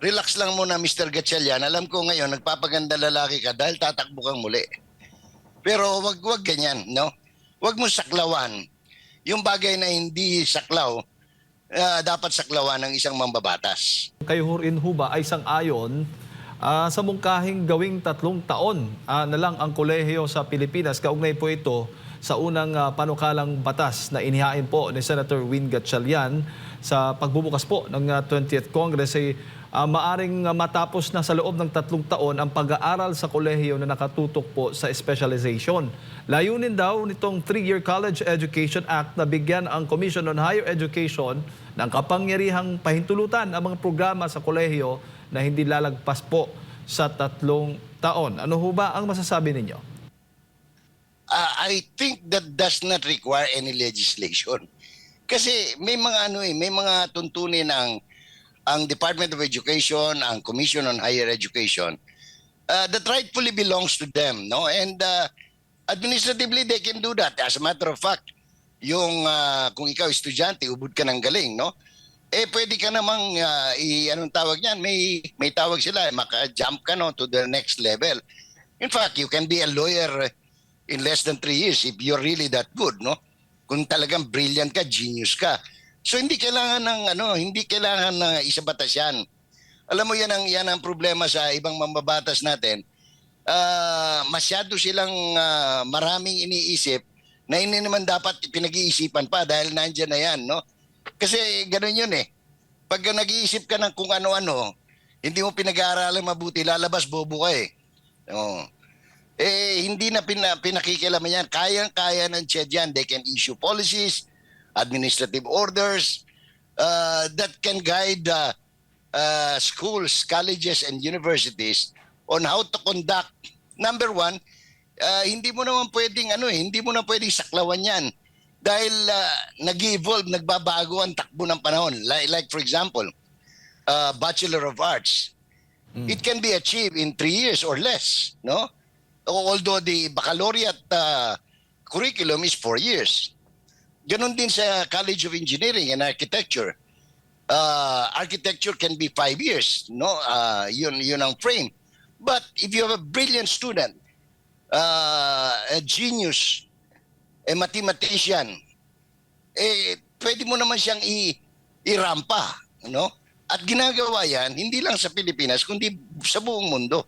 relax lang muna Mr. Gatchalian. Alam ko ngayon, nagpapaganda lalaki ka dahil tatakbo kang muli. Pero wag wag ganyan, no? Wag mo saklawan. Yung bagay na hindi saklaw, ah, dapat saklawan ng isang mambabatas. Kayo rin ho ba ay sang-ayon ah, sa mungkahing gawing tatlong taon ah, na lang ang kolehiyo sa Pilipinas. Kaugnay po ito sa unang ah, panukalang batas na inihain po ni Senator Win Gatchalian sa pagbubukas po ng ah, 20th Congress ay ah, maaring ah, matapos na sa loob ng tatlong taon ang pag-aaral sa kolehiyo na nakatutok po sa specialization. Layunin daw nitong three-year College Education Act na bigyan ang Commission on Higher Education ng kapangyarihang pahintulutan ang mga programa sa kolehiyo na hindi lalagpas po sa tatlong taon. Ano ho ba ang masasabi ninyo? Ah, I think that does not require any legislation. Kasi may mga ano eh, may mga tuntunin ng ang Department of Education, ang Commission on Higher Education uh, that rightfully belongs to them, no? And uh, administratively they can do that. As a matter of fact, yung uh, kung ikaw estudyante, ubod ka ng galing, no? Eh pwede ka namang uh, i anong tawag niyan? May may tawag sila, maka-jump ka no to the next level. In fact, you can be a lawyer in less than three years if you're really that good, no? Kung talagang brilliant ka, genius ka. So hindi kailangan ng ano, hindi kailangan na isa batas yan. Alam mo yan ang yan ang problema sa ibang mambabatas natin. Ah, masyado silang ah, maraming iniisip na hindi naman dapat pinag-iisipan pa dahil nandiyan na yan, no? Kasi ganun yun eh. Pag nag-iisip ka ng kung ano-ano, hindi mo pinag-aaralan mabuti, lalabas bobo ka eh. Oo. Eh, hindi na pina, pinakikilaman yan. Kayang-kaya ng CHED yan. They can issue policies, administrative orders uh, that can guide uh, uh, schools, colleges, and universities on how to conduct. Number one, uh, hindi mo naman pwedeng ano eh, hindi mo na pwedeng saklawan yan. Dahil uh, nag-evolve, nagbabago ang takbo ng panahon. Like, like for example, uh, Bachelor of Arts. It can be achieved in three years or less, no? Although the baccalaureate uh, curriculum is four years. Ganon din sa College of Engineering and Architecture. Uh, architecture can be five years, no? Uh, yun, yun ang frame. But if you have a brilliant student, uh, a genius, a mathematician, eh, pwede mo naman siyang i- irampa, no? At ginagawa yan, hindi lang sa Pilipinas, kundi sa buong mundo.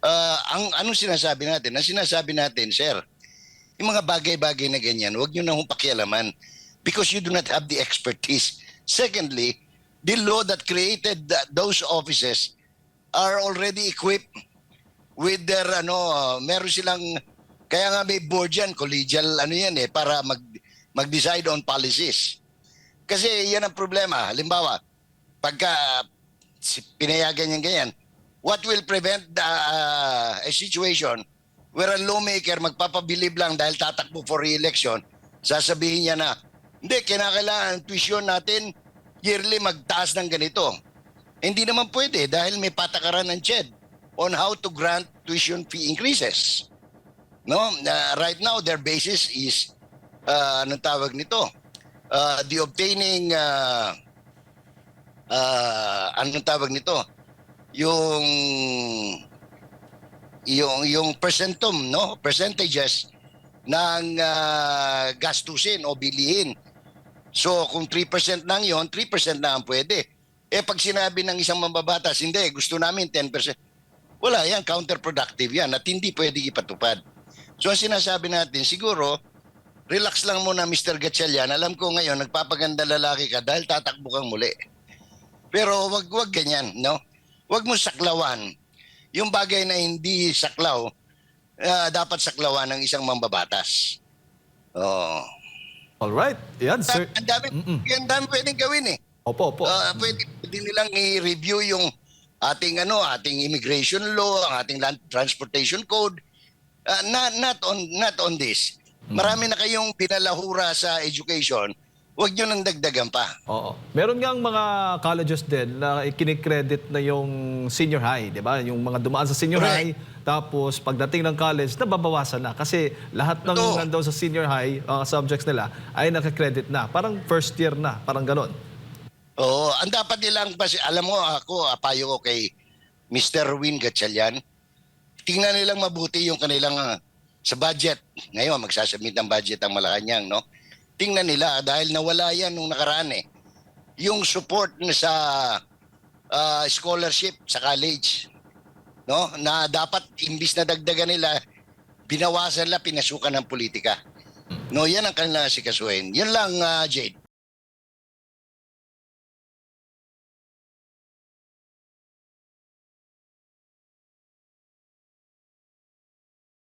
Ah, ang anong sinasabi natin? Ang sinasabi natin, sir, yung mga bagay-bagay na ganyan, huwag nyo na hong pakialaman because you do not have the expertise. Secondly, the law that created th- those offices are already equipped with their ano, uh, meron silang kaya nga may board yan, collegial ano yan eh para mag mag-decide on policies. Kasi yan ang problema. Halimbawa, pagka pinayagan yung ganyan, what will prevent the, uh, a situation where a lawmaker magpapabilib lang dahil tatakbo for re-election, sasabihin niya na, hindi, kinakailangan tuition natin yearly magtaas ng ganito. Hindi naman pwede dahil may patakaran ng CHED on how to grant tuition fee increases. No, Na right now their basis is uh, anong tawag nito? Uh, the obtaining uh, uh, anong tawag nito? Yung yung yung percentum, no? Percentages ng uh, gastusin o bilihin. So kung 3% lang 'yon, 3% na ang pwede. Eh pag sinabi ng isang mambabatas, hindi, gusto namin 10%. Wala yan, counterproductive yan at hindi pwede ipatupad. So ang sinasabi natin, siguro, relax lang muna Mr. Gatchalian. Alam ko ngayon, nagpapaganda lalaki ka dahil tatakbo kang muli. Pero wag wag ganyan, no? Wag mo saklawan. Yung bagay na hindi saklaw, ah, dapat saklawan ng isang mambabatas. Oh. All right. Yan, sir. Ang dami, ang dami pwedeng gawin eh. Opo, opo. Ah, pwede, pwede nilang i-review yung ating ano, ating immigration law, ang ating land transportation code. Ah, not not on not on this. Marami na kayong pinalahura sa education. Huwag niyo nang dagdagan pa. Oo. Meron ngang mga colleges din na kinikredit na yung senior high, di ba? Yung mga dumaan sa senior Correct. high, tapos pagdating ng college, nababawasan na. Kasi lahat ng Totoo. nandoon sa senior high, uh, subjects nila, ay nakakredit na. Parang first year na, parang ganon. Oo, ang dapat nilang pas- alam mo ako, apayo ko kay Mr. Win Gatchalian. Tingnan nilang mabuti yung kanilang ah, sa budget. Ngayon magsasubmit ng budget ang Malacanang, no? Tingnan nila dahil nawala yan nung nakaraan eh. Yung support na sa ah, scholarship sa college, no? Na dapat imbis na dagdagan nila, binawasan nila pinasukan ng politika. No, yan ang kanilang asikasuhin. Yan lang, ah, Jade.